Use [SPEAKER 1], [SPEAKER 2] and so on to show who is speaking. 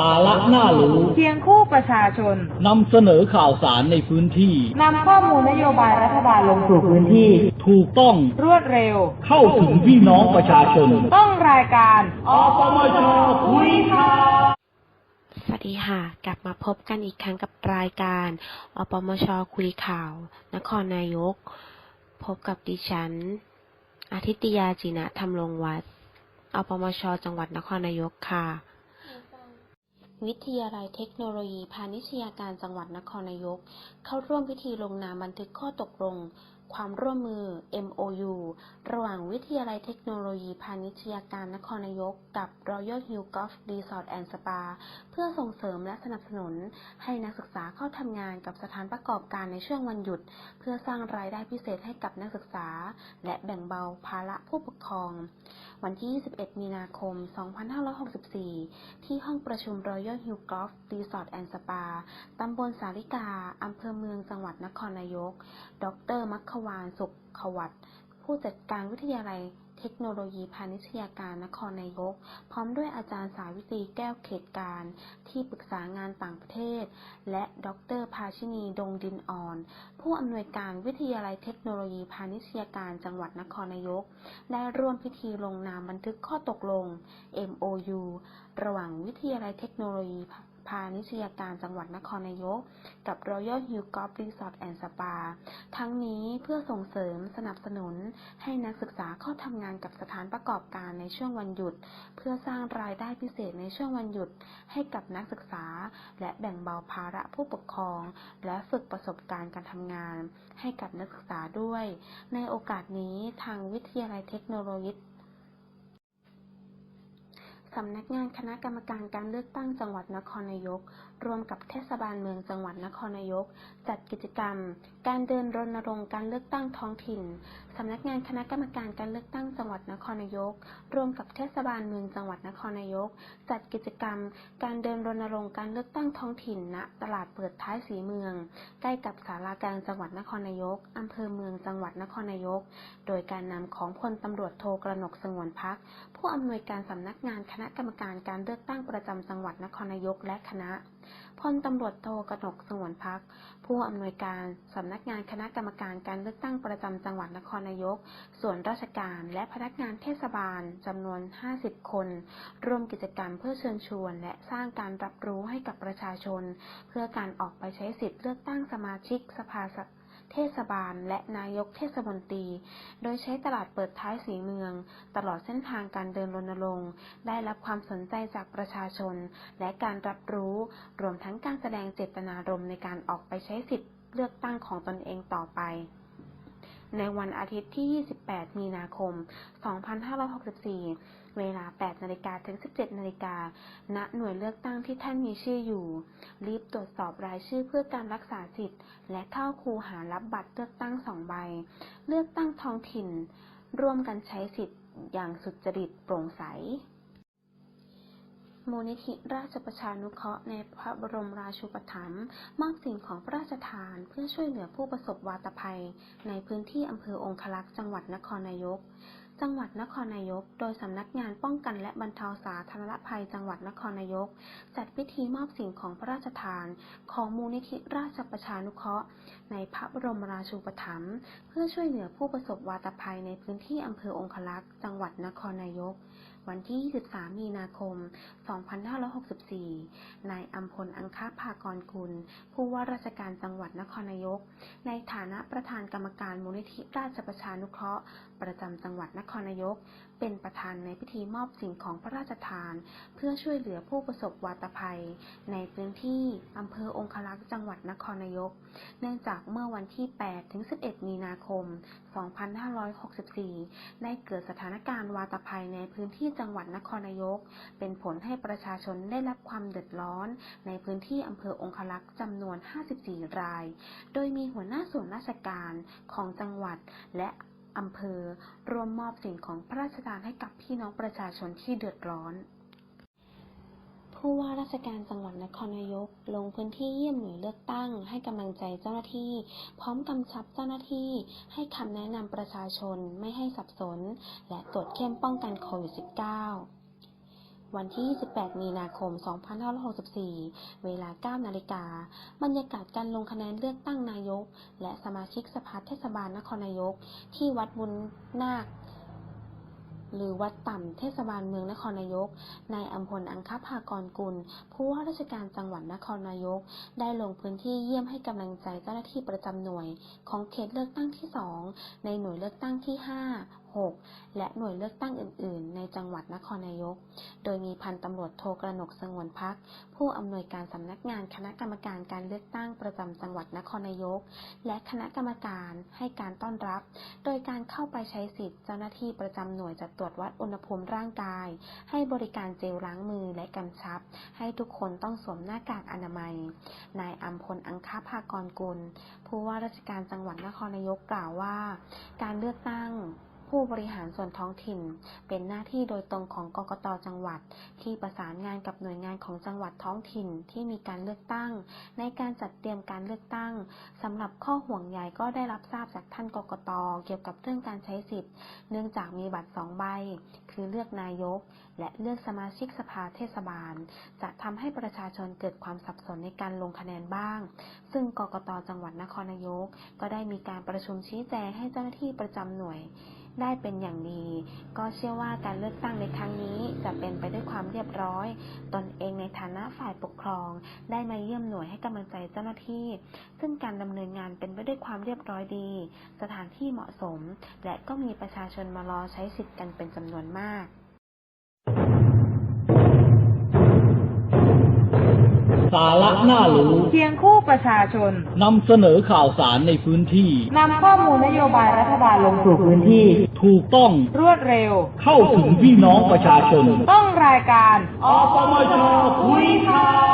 [SPEAKER 1] สาระน่ารู้
[SPEAKER 2] เคียงคู่ประชาชน
[SPEAKER 1] นำเสนอข่าวสารในพื้นที่
[SPEAKER 2] นำข้อมูลนโยบายรัฐบาลลงสู่พื้นที่
[SPEAKER 1] ถูกต้อง
[SPEAKER 2] รวดเร็ว
[SPEAKER 1] เข้าถึงพี่น้องประชาชน
[SPEAKER 2] ต้องรายการ
[SPEAKER 1] อปมชคุยข่าว
[SPEAKER 3] สวัสดีค่ะ กลับมาพบกันอีกครั้งกับรายการอปมชคุยข่าว นครนายก พบกับดิฉัน อาทิตยาจินะธรรมรงวัดอปมชจังหวัดนครนายกค่ะ วิทยาลัยเทคโนโลยีพาณิชยาการจังหวัดนครนายก เข้าร่วมพิธีลงนามบันทึกข้อตกลง ความร่วมมือ MOU ระหว่างวิทยาลัยเทคโนโลยีพาณิชยาการนครนายก กับ Royal Hill Golf Resort and Spa เพื่อส่งเสริมและสนับสนุน ให้นักศึกษาเข้าทำงานกับสถานประกอบการในช่วงวันหยุด เพื่อสร้างรายได้พิเศษให้กับนักศึกษา และแบ่งเบาภาระผู้ปกครอง วันที่ 21 มีนาคม 2564 ที่ห้องประชุม Royal Hill Golf Resort and Spa ตำบลสาริกาอำเภอเมืองจังหวัดนครนายก ดรมัคควานสุขขวัตผู้จัดการวิทยาลัยเทคโนโลยีพาณิชยาการนครนายก พร้อมด้วยอาจารย์สาวิตรีแก้วเขตการ ที่ปรึกษางานต่างประเทศ และดรภาชินีดงดินอ่อน ผู้อำนวยการวิทยาลัยเทคโนโลยีพาณิชยาการจังหวัดนครนายก ได้ร่วมพิธีลงนามบันทึกข้อตกลง MOU ระหว่างวิทยาลัยเทคโนโลยี พาณิชยาการจังหวัดนครนายก กับ Royal Hill Golf Resort and Spa ทั้งนี้เพื่อส่งเสริมสนับสนุน ให้นักศึกษาเข้าทำงานกับสถานประกอบการในช่วงวันหยุด เพื่อสร้างรายได้พิเศษในช่วงวันหยุด ให้กับนักศึกษา และแบ่งเบาภาระผู้ปกครอง และฝึกประสบการณ์การทำงาน ให้กับนักศึกษาด้วย ในโอกาสนี้ทางวิทยาลัยเทคโนโลยี สำนักงานคณะกรรมการการเลือกตั้งจังหวัดนครนายก รวมกับเทศบาลเมืองจังหวัดนครนายก จัดกิจกรรม การเดินรณรงค์การเลือกตั้งท้องถิ่นสำนักงานคณะกรรมการการเลือกตั้งจังหวัดนครนายก ร่วมกับเทศบาลเมืองจังหวัดนครนายก จัดกิจกรรม การเดินรณรงค์การเลือกตั้งท้องถิ่นณตลาดเปิดท้ายสีเมือง ใกล้กับศาลากลางจังหวัดนครนายกอำเภอเมืองจังหวัดนครนายก โดยการนำของพลตำรวจโทกระหนกสงวนพัก ผู้อำนวยการสำนักงานคณะกรรมการการเลือกตั้งประจำจังหวัดนครนายกและคณะพลตำรวจโทกนกสงวนพัก ผู้อำนวยการสำนักงานคณะกรรมการการเลือกตั้งประจำจังหวัดนครนายก ส่วนราชการและพนักงานเทศบาลจำนวน 50 คน ร่วมกิจกรรมเพื่อเชิญชวน และสร้างการรับรู้ให้กับประชาชน เพื่อการออกไปใช้สิทธิ์เลือกตั้งสมาชิกสภา เทศบาล และนายกเทศมนตรี โดยใช้ตลาดเปิดท้ายสีเมือง ตลอดเส้นทางการเดินรณรงค์ได้รับความสนใจจากประชาชน และการรับรู้ รวมทั้งการแสดงเจตนารมณ์ในการออกไปใช้สิทธิ์เลือกตั้งของตนเองต่อไป ในวันอาทิตย์ที่ 28 มีนาคม 2564 เวลา 8 นาฬิกาถึง 17 นาฬิกา ณ หน่วยเลือกตั้งที่ท่านมีชื่ออยู่ รีบตรวจสอบรายชื่อเพื่อการรักษาสิทธิ์ และเข้าคูหารับบัตรเลือกตั้งสองใบ เลือกตั้งท้องถิ่น ร่วมกันใช้สิทธิ์อย่างสุจริตโปร่งใส มูลนิธิราชประชานุเคราะห์ในพระบรมราชูปถัมภ์มอบสิ่งของพระราชทานเพื่อช่วยเหลือผู้ประสบวาตภัย ในพื้นที่อำเภอองคลักษ์จังหวัดนครนายก จังหวัดนครนายก โดยสำนักงานป้องกันและบรรเทาสาธารณภัยจังหวัดนครนายก จัดพิธีมอบสิ่งของพระราชทาน ของมูลนิธิราชประชานุเคราะห์ ในพระบรมราชูปถัมภ์เพื่อช่วยเหลือผู้ประสบวาตภัยในพื้นที่อำเภอองคลักษ์จังหวัดนครนายก วันที่ 23 มีนาคม 2564 นายอัมพลอังคาภากรกุล ผู้ว่าราชการจังหวัดนครนายก ในฐานะประธานกรรมการมูลนิธิราชประชานุเคราะห์ ประจำจังหวัดนครนายก เป็นประธานในพิธีมอบสิ่งของพระราชทาน เพื่อช่วยเหลือผู้ประสบวาตภัย ในพื้นที่อำเภอองคลักษ์จังหวัดนครนายก เนื่องจากเมื่อวันที่ 8 ถึง 11 มีนาคม 2564 ได้เกิดสถานการณ์วาตภัยในพื้นที่จังหวัดนครนายก เป็นผลให้ประชาชนได้รับความเดือดร้อน ในพื้นที่อำเภอองคลักษ์จำนวน 54 ราย โดยมีหัวหน้าส่วนราชการของจังหวัดและ อำเภอรวมมอบสิ่งของพระราชทานให้กับพี่น้องประชาชนที่เดือดร้อน ผู้ว่าราชการจังหวัดนครนายกลงพื้นที่เยี่ยมหน่วยเลือกตั้ง ให้กำลังใจเจ้าหน้าที่ พร้อมกำชับเจ้าหน้าที่ ให้คำแนะนำประชาชนไม่ให้สับสน และตรวจเข้มป้องกันโควิด -19 วันที่ 28 มีนาคม 2564 เวลา 9 นาฬิกา บรรยากาศการลงคะแนนเลือกตั้งนายก และสมาชิกสภาเทศบาลนครนายก ที่วัดบุญนาค หรือวัดต่ำเทศบาลเมืองนครนายก นายอัมพลอังคภากรกุล ผู้ว่าราชการจังหวัดนครนายก ได้ลงพื้นที่เยี่ยมให้กำลังใจเจ้าหน้าที่ประจำหน่วย ของเขตเลือกตั้งที่ 2 ในหน่วยเลือกตั้งที่ 5 6 และหน่วยเลือกตั้งอื่น ๆ ในจังหวัดนครนายก โดยมีพันตำรวจโทกระหนกสงวนพัก ผู้อำนวยการสำนักงานคณะกรรมการการเลือกตั้งประจำจังหวัดนครนายก และคณะกรรมการให้การต้อนรับ โดยการเข้าไปใช้สิทธิ์เจ้าหน้าที่ประจำหน่วยจะตรวจวัดอุณหภูมิร่างกาย ให้บริการเจลล้างมือและกำชับ ให้ทุกคนต้องสวมหน้ากากอนามัย นายอัมพลอังคภากรกุล ผู้ว่าราชการจังหวัดนครนายกกล่าวว่า การเลือกตั้ง ผู้บริหารส่วนท้องถิ่น เป็นหน้าที่โดยตรงของกกตจังหวัด ที่ประสานงานกับหน่วยงานของจังหวัดท้องถิ่นที่มีการเลือกตั้ง ในการจัดเตรียมการเลือกตั้งสำหรับข้อห่วงใยก็ได้รับทราบจากท่านกกตเกี่ยวกับเรื่องการใช้สิทธิ์ เนื่องจากมีบัตรสองใบ คือเลือกนายก และเลือกสมาชิกสภาเทศบาล จะทำให้ประชาชนเกิดความสับสนในการลงคะแนนบ้าง ซึ่งกกตจังหวัดนครนายก ก็ได้มีการประชุมชี้แจงให้เจ้าหน้าที่ประจำหน่วยได้เป็นอย่างดี ก็เชื่อว่าการเลือกตั้งในครั้งนี้จะเป็นไปด้วยความเรียบร้อย ตนเองในฐานะฝ่ายปกครอง ได้มาเยี่ยมหน่วยให้กำลังใจเจ้าหน้าที่ ซึ่งการดำเนินงานเป็นไปด้วยความเรียบร้อยดี สถานที่เหมาะสม และก็มีประชาชนมารอใช้สิทธิ์กันเป็นจำนวนมากา
[SPEAKER 1] ระน่ารู้
[SPEAKER 2] เคียงคู่ประชาชน
[SPEAKER 1] นำเสนอข่าวสารในพื้นที่
[SPEAKER 2] นำข้อมูลนโยบายรัฐบาลลงสู่พื้นที่
[SPEAKER 1] ถูกต้อง
[SPEAKER 2] รวดเร็ว
[SPEAKER 1] เข้าถึงพี่น้องประชาชน
[SPEAKER 2] ต้องรายการ
[SPEAKER 1] อปมชคุยข่าว